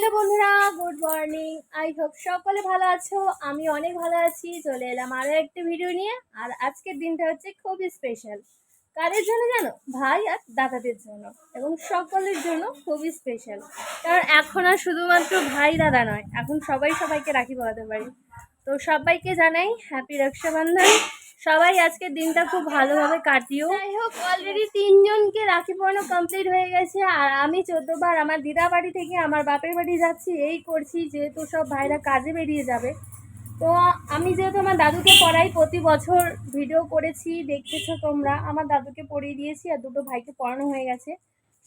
Hello বন্ধুরা good morning I hope সকলে ভালো আছো। আমি অনেক ভালো আছি। চলে এলাম আরও একটা ভিডিও নিয়ে। আর আজকের দিনটা হচ্ছে খুবই স্পেশাল কাদের জন্য জানো? ভাই আর দাদাদের জন্য। এবং সকলের জন্য খুবই স্পেশাল কারণ এখন আর শুধুমাত্র ভাই, দাদা নয়। এখন সবাই সবাইকে রাখি পড়াতে পারি। তো সবাইকে জানাই হ্যাপি রক্ষাবন্ধন। সবাই আজকের দিনটা খুব ভালোভাবে কাটিও। যাই হোক অলরেডি তিনজনকে রাখি পড়ানো কমপ্লিট হয়ে গেছে, আর আমি চোদ্দবার আমার দিদা বাড়ি থেকে আমার বাপের বাড়ি যাচ্ছি, এই করছি যেহেতু সব ভাইরা কাজে বেরিয়ে যাবে। তো আমি যেহেতু আমার দাদুকে পড়াই, প্রতি বছর ভিডিও করেছি দেখতেছো তোমরা, আমার দাদুকে পড়িয়ে দিয়েছি আর দুটো ভাইকে পড়ানো হয়ে গেছে।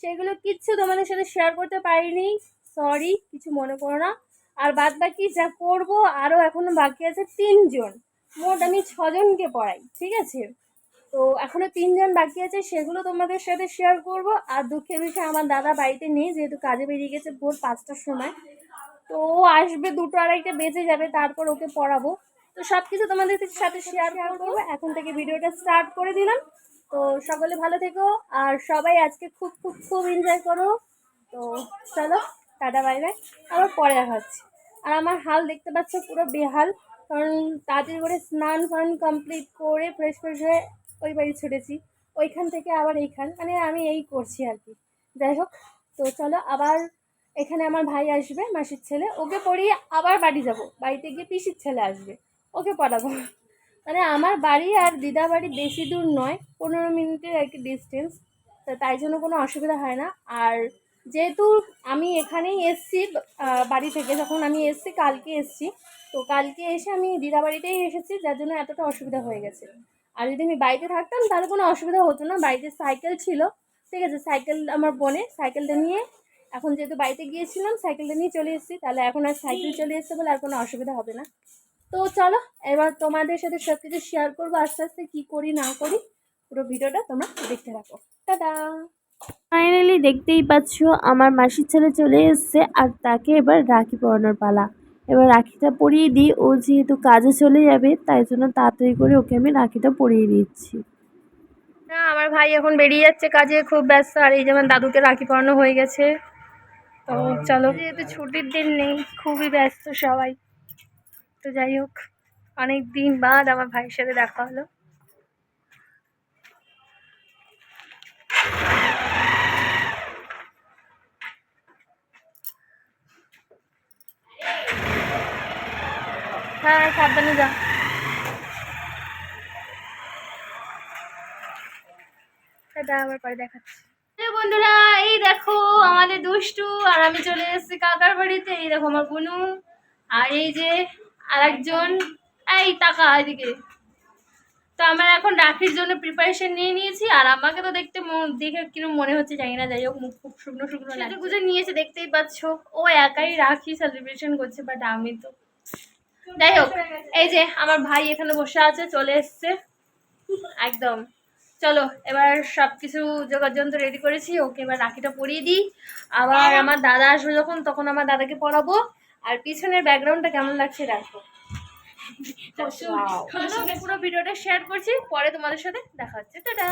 সেগুলো কিচ্ছু তোমাদের সাথে শেয়ার করতে পারিনি সরি কিছু মনে করো না। আর বাদ বাকি যা করব আরও এখনও বাকি আছে তিনজন। মোট আমি ছজনকে পড়াই, ঠিক আছে? তো এখনও তিনজন বাকি আছে, সেগুলো তোমাদের সাথে শেয়ার করব। আর দুঃখের বিষয়, আমার দাদা বাড়িতে নেই, যেহেতু কাজে বেরিয়ে গেছে ভোর পাঁচটার সময়। তো ও আসবে দুটো আড়াইটা বেজে যাবে, তারপর ওকে পড়াবো। তো সব কিছু তোমাদের সাথে শেয়ার করব। এখন থেকে ভিডিওটা স্টার্ট করে দিলাম। তো সকলে ভালো থেকো, আর সবাই আজকে খুব খুব খুব এনজয় করো। তো চলো, টাটা বাই বাই আবার পরে দেখা হচ্ছে। আর আমার হাল দেখতে পাচ্ছ, পুরো বেহাল। কারণ তাড়াতাড়ি করে স্নান ফান কমপ্লিট করে ফ্রেশ ফ্রেশ হয়ে ওই বাড়ি ছুটেছি ওইখান থেকে আবার এইখান মানে আমি এই করছি আর কি। যাই হোক, তো চলো আবার এখানে আমার ভাই আসবে, মাসির ছেলে। ওকে পড়িয়ে আবার বাড়ি যাব। বাড়িতে গিয়ে পিসির ছেলে আসবে। ওকে পড়াবো। মানে আমার বাড়ি আর দিদা বাড়ি বেশি দূর নয়, পনেরো মিনিটের কি ডিস্টেন্স তা তাই জন্য কোনো অসুবিধা হয় না। আর যেহেতু আমি এখানেই এসছি বাড়ি থেকে, যখন আমি এসছি, কালকে এসছি তো কালকে এসে আমি দিদা বাড়িতেই এসেছি, যার জন্য এতটা অসুবিধা হয়ে গেছে। আর যদি আমি বাড়িতে থাকতাম, তাহলে কোনো অসুবিধা হতো না। বাড়িতে সাইকেল ছিল, ঠিক আছে? সাইকেল আমার বোনে, সাইকেলটা নিয়ে এখন যেহেতু বাড়িতে গিয়েছিলাম, সাইকেলটা নিয়ে চলে এসেছি। তাহলে এখন আর সাইকেল চলে এসছে বলে আর কোনো অসুবিধা হবে না। তো চলো, এবার তোমাদের সাথে সব কিছু শেয়ার করব, আস্তে আস্তে কী করি, না করি। পুরো ভিডিওটা তোমরা দেখতে থাকো। টাটা! ফাইনালি দেখতেই পাচ্ছ, আমার মাসির ছেলে চলে এসছে আর তাকে এবার রাখি পরানোর পালা। এবার রাখিটা পরিয়ে দিই। ও যেহেতু কাজে চলে যাবে তাই জন্য তাড়াতাড়ি করে ওকে আমি রাখিটা পরিয়ে দিচ্ছি। না আমার ভাই এখন বেরিয়ে যাচ্ছে কাজে খুব ব্যস্ত। আর এই যেমন দাদুকে রাখি পরানো হয়ে গেছে তো চলো। যেহেতু ছুটির দিন নেই খুবই ব্যস্ত সবাই। তো যাই হোক অনেক দিন বাদ আমার ভাইয়ের সাথে দেখা হলো। হ্যাঁ সাবধানে যা আবার পরে দেখাচ্ছি। বন্ধুরা এই দেখো আমাদের দুষ্টু আর আমি চলে এসেছি কাকার বাড়িতে। এই দেখো আমার আর এই যে আরেকজন এই টাকা এদিকে। তো আমরা এখন রাখির জন্য প্রিপারেশন নিয়ে নিয়েছি আর আমাকে তো দেখতে দেখে কীরকম মনে হচ্ছে জানি না যাই হোক মুখ খুব শুকনো শুকনো লাগে নিয়েছে দেখতেই পাচ্ছ। ও একাই রাখি সেলিব্রেশন করছে বাট আমি তো যাই হোক এই যে আমার ভাই এখানে বসে আছে চলে এসছে। একদম। চলো এবার সব কিছু যোগাযন্ত্র রেডি করেছি। ওকে এবার রাখিটা পরিয়ে দিই। আবার আমার দাদা আসবে যখন তখন আমার দাদাকে পরাবো আর পিছনের ব্যাকগ্রাউন্ডটা কেমন লাগছে দেখো। চলো, পুরো ভিডিওটা শেয়ার করছি। পরে তোমাদের সাথে দেখা হচ্ছে। টাটা!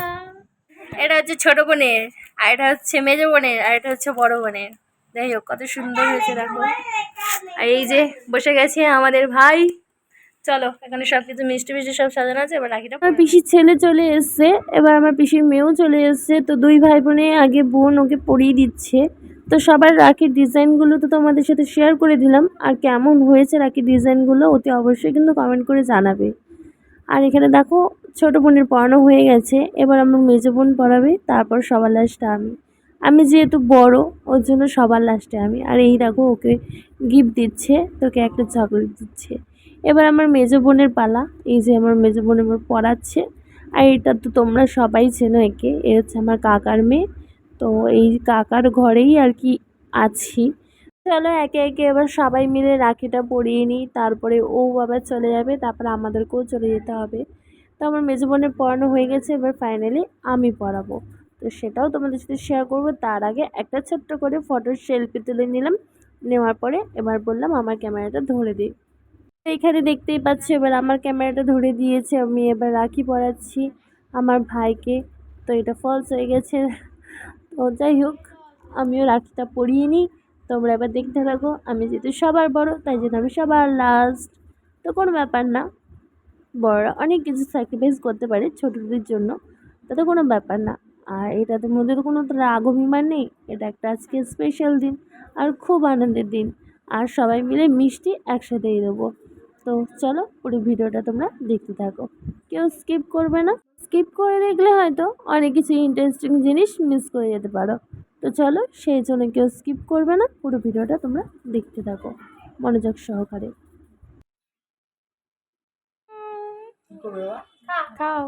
এটা হচ্ছে ছোট বোনের আর এটা হচ্ছে মেজো বোনের আর এটা হচ্ছে বড় বোনের। যাই হোক, কত সুন্দর হয়েছে দেখো। আর এই যে বসে গেছে আমাদের ভাই। চলো, এখানে সব কিছু মিষ্টি মিষ্টি সব সাজানো আছে, এবার রাখিটা আমার পিসির ছেলে চলে এসছে, এবার আমার পিসির মেয়েও চলে এসছে, তো দুই ভাই বোনে আগে বোন ওকে পরিয়ে দিচ্ছে। তো সবার রাখির ডিজাইনগুলো তো তোমাদের সাথে শেয়ার করে দিলাম, আর কেমন হয়েছে রাখির ডিজাইনগুলো অতি অবশ্যই কিন্তু কমেন্ট করে জানাবে। আর এখানে দেখো, ছোটো বোনের পড়ানো হয়ে গেছে, এবার আমার মেজো বোন পড়াবে, তারপর সবার লাস্টে আমি। আমি যেহেতু বড়, ওর জন্য সবার লাস্টে আমি। আর এই দেখো, ওকে গিফট দিচ্ছে, তোকে একটা চকলেট দিচ্ছে। এবার আমার মেজো বোনের পালা, এই যে আমার মেজো বোন এবার পড়াচ্ছে। আর এটা তো তোমরা সবাই চেনো একে, এ হচ্ছে আমার কাকার মেয়ে। তো এই কাকার ঘরেই আর কি আছি। চলো একে একে এবার সবাই মিলে রাখিটা পরিয়ে নিই, তারপরে ও আবার চলে যাবে, তারপরে আমাদেরকেও চলে যেতে হবে। তো আমার মেজো বোনের পড়ানো হয়ে গেছে, এবার ফাইনালি আমি পড়াবো। তো সেটাও তোমাদের সাথে শেয়ার করব। তার আগে একটা ছোট্ট করে ফটোর সেলফি তুলে নিলাম। নেওয়ার পরে এবার বললাম, আমার ক্যামেরাটা ধরে দিই এইখানে দেখতেই পাচ্ছ, এবার আমার ক্যামেরাটা ধরে দিয়েছে। আমি এবার রাখি পরাচ্ছি আমার ভাইকে। তো এটা ফলস হয়ে গেছে। তো যাই হোক, আমিও রাখিটা পরিয়ে নিই। তোমরা এবার দেখতে থাকো, আমি যেহেতু সবার বড়, তাই জন্য আমি সবার লাস্ট তো কোনো ব্যাপার না, বড়রা অনেক কিছু স্যাক্রিফাইস করতে পারে ছোটদের জন্য, তাতে কোনো ব্যাপার না। আর এটাতে মধ্যে তো কোনো তো রাগ অভিমান নেই। এটা একটা আজকে স্পেশাল দিন আর খুব আনন্দের দিন। আর সবাই মিলে মিষ্টি একসাথেই দেবো। তো চলো পুরো ভিডিওটা তোমরা দেখতে থাকো। কেউ স্কিপ করবে না। স্কিপ করে দেখলে হয়তো অনেক কিছু ইন্টারেস্টিং জিনিস মিস করে যেতে পারো। তো চলো সেই জন্য কেউ স্কিপ করবে না। পুরো ভিডিওটা তোমরা দেখতে থাকো মনোযোগ সহকারে। খাও।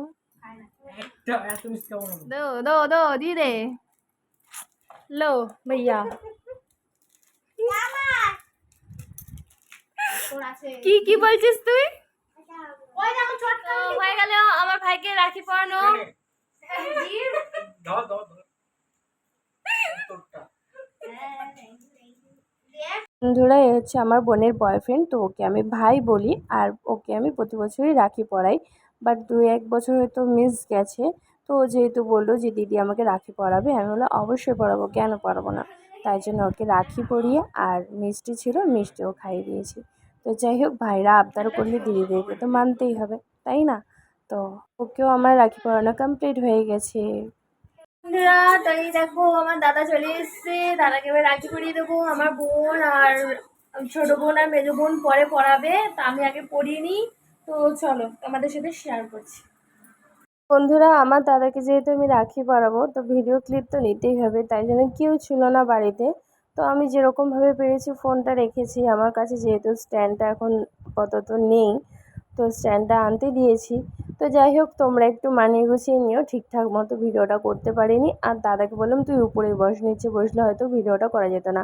দো দো দো দিয়ে দে। ভাইয়া। কি কি বলছিস তুই? আমার ভাইকে রাখি পড়ানো বন্ধুরা হচ্ছে আমার বোনের বয়ফ্রেন্ড তো ওকে আমি ভাই বলি আর ওকে আমি প্রতি বছরই রাখি পড়াই বাট দু এক বছর হয়তো মিস গেছে। তো যেহেতু বলল যে, দিদি আমাকে রাখি পরাবে। আমি বললাম, অবশ্যই পরাবো, কেন পরাবো না? তাই জন্য ওকে রাখি পরিয়ে আর মিষ্টি ছিল মিষ্টিও খাইয়ে দিয়েছি। তো যাই হোক, ভাইরা আবদার করলে দিদিদেরকে তো মানতেই হবে, তাই না? তো ওকেও আমার রাখি পরানো কমপ্লিট হয়ে গেছে। বন্ধুরা তো এই দেখো, আমার দাদা চলে এসেছে। দাদাকে এবার রাখি পরিয়ে দেবো। আমার বোন আর ছোট বোন আর মেজো বোন পরে পড়াবে তা আমি আগে পড়িয়ে নিই। তো চলো, তোমাদের সাথে শেয়ার করছি। বন্ধুরা, আমার দাদাকে যেহেতু আমি রাখি পরাবো তো ভিডিও ক্লিপ তো নিতেই হবে, তাই জন্য কেউ ছিল না বাড়িতে। তো আমি যেরকমভাবে পেরেছি ফোনটা রেখেছি, আমার কাছে যেহেতু স্ট্যান্ডটা এখন আপাতত নেই, তো স্ট্যান্ডটা আনতে দিয়েছি। তো যাই হোক, তোমরা একটু মানিয়ে গুছিয়ে নিও, ঠিকঠাক মতো ভিডিওটা করতে পারিনি। আর দাদাকে বললাম, তুই উপরে বস, নিচে বসলে হয়তো ভিডিওটা করা যেত না।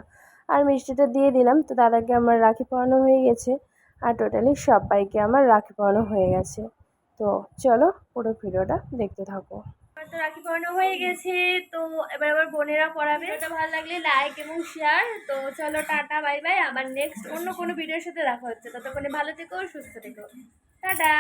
আর মিষ্টিটা দিয়ে দিলাম, তো দাদাকে আমার রাখি পরানো হয়ে গেছে। আর টোটালি সবাইকে আমার রাখি পরানো হয়ে গেছে। তো চলো পুরো ভিডিওটা দেখতে থাকো। তো রাখি পড়ানো হয়ে গেছে, তো এবার আবার বোনেরা পড়াবে। তো ভালো লাগলে লাইক এবং শেয়ার তো চলো টাটা বাই বাই আবার নেক্সট অন্য কোনো ভিডিওর সাথে দেখা হচ্ছে। ততক্ষণে ভালো থেকো, সুস্থ থেকো। টাটা।